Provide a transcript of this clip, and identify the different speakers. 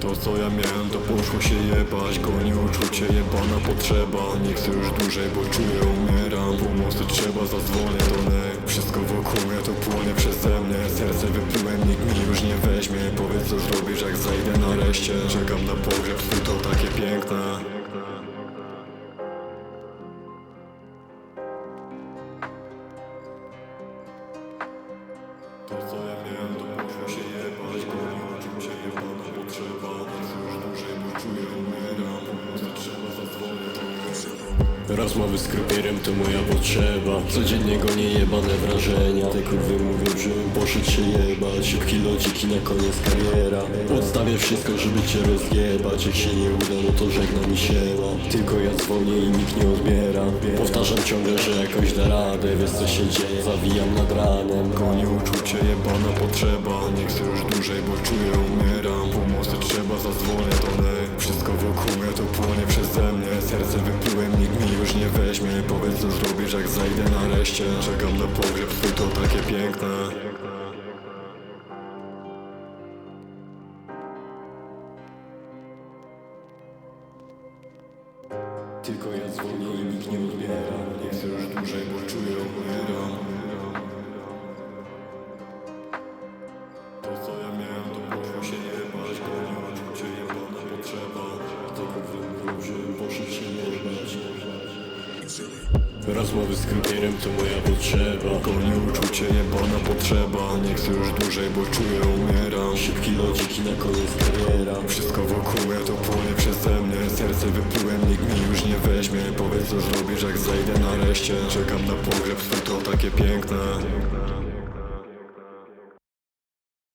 Speaker 1: To co ja miałem to poszło się jebać. Goni uczucie jebana potrzeba. Nie chcę już dłużej bo czuję umieram. Pomocy trzeba zadzwonię do niej Wszystko wokół mnie to płonie przeze mnie. Serce wyplułem nikt mi już nie weźmie. Powiedz co zrobisz jak zajdę nareszcie. Czekam na pogrzeb twój to takie piękne. To co ja miałem to poszło się jebać. Goni
Speaker 2: Rozmowy z krupierem to moja potrzeba. Codziennie gonię jebane wrażenia. Te kurwy mówią, żebym poszedł się jebać. Szybki lociki na koniec kariera. Odstawię wszystko, żeby cię rozjebać. Jak się nie uda, no to żegna mi się Tylko ja dzwonię i nikt nie odbiera. Powtarzam ciągle, że jakoś da radę. Wiesz co się dzieje, zawijam nad ranem.
Speaker 1: Goni uczucie jebana potrzeba. Nie chcę już dłużej, bo czuję umieram. Pomocy trzeba, zadzwonię do niej Wszystko wokół mnie to co zrobisz jak zajdę nareszcie. Czekam na pogrzeb twój to takie piękne.
Speaker 2: Tylko ja dzwonię i nikt nie odbiera.
Speaker 1: Nie chcę już dłużej, bo czuję umieram. To co ja miałem to poszło się jebać Goni uczucie jebana potrzeba.
Speaker 2: Te kurwy mówią, żebym poszedł się jebać Rozmowy z krupierem to moja potrzeba.
Speaker 1: Goni uczucie jebana potrzeba. Nie chcę już dłużej, bo czuję umieram.
Speaker 2: Szybki lociki na koniec kariera.
Speaker 1: Wszystko wokół mnie to płonie przeze mnie. Serce wyplułem, nikt mi już nie weźmie. Powiedz co zrobisz jak zajdę nareszcie. Czekam na pogrzeb twój to takie piękne